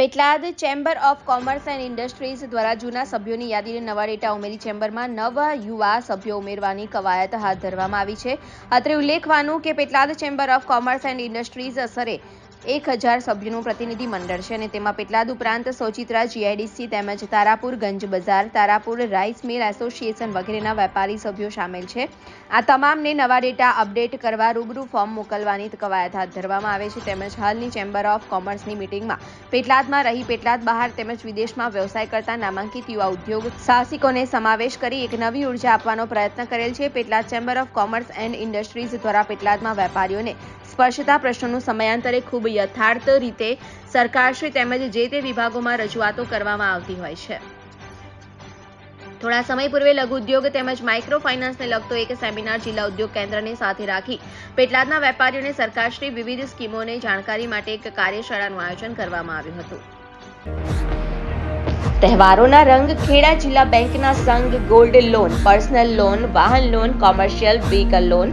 Petlad chamber of commerce and industries દ્વારા જૂના સભ્યોની યાદીને નવા ડેટા ઉમેરી ચેમ્બરમાં નવા યુવા સભ્યો ઉમેરવાની કવાયત હાથ ધરવામાં આવી છે. અત્રે ઉલ્લેખવાનું કે Petlad chamber of commerce and industries અસરે એક હજાર સભ્યોનું પ્રતિનિધિ મંડળ છે અને તેમાં પેટલાદ ઉપરાંત સોચિત્રા જીઆઈડીસી તેમજ તારાપુર, ગંજ બજાર, તારાપુર રાઈસ મિલ એસોસિએશન વગેરેના વેપારી સભ્યો સામેલ છે. આ તમામને નવા ડેટા અપડેટ કરવા રૂબરૂ ફોર્મ મોકલવાની કવાયત હાથ ધરવામાં આવે છે. તેમજ હાલની ચેમ્બર ઓફ કોમર્સની મિટિંગમાં પેટલાદમાં રહી પેટલાદ બહાર તેમજ વિદેશમાં વ્યવસાય કરતા નામાંકિત યુવા ઉદ્યોગ સાહસિકોને સમાવેશ કરી એક નવી ઊર્જા આપવાનો પ્રયત્ન કરેલ છે. Petlad chamber of commerce and industries દ્વારા પેટલાદમાં વેપારીઓને સ્પર્શતા પ્રશ્નોનું સમયાંતરે ખૂબ યથાર્થ રીતે સરકારશ્રી તેમજ જે તે વિભાગોમાં રજૂઆતો કરવામાં આવતી હોય છે. થોડા સમય પૂર્વે લઘુ ઉદ્યોગ તેમજ માઇક્રો ફાઇનાન્સને લગતો એક સેમિનાર જિલ્લા ઉદ્યોગ કેન્દ્રને સાથે રાખી પેટલાદના વેપારીઓને સરકારશ્રી વિવિધ સ્કીમોને જાણકારી માટે એક કાર્યશાળાનું આયોજન કરવામાં આવ્યું હતું. તહેવારોના રંગ ખેડા જિલ્લા બેંકના સંઘ ગોલ્ડ લોન, પર્સનલ લોન, વાહન loan, commercial vehicle loan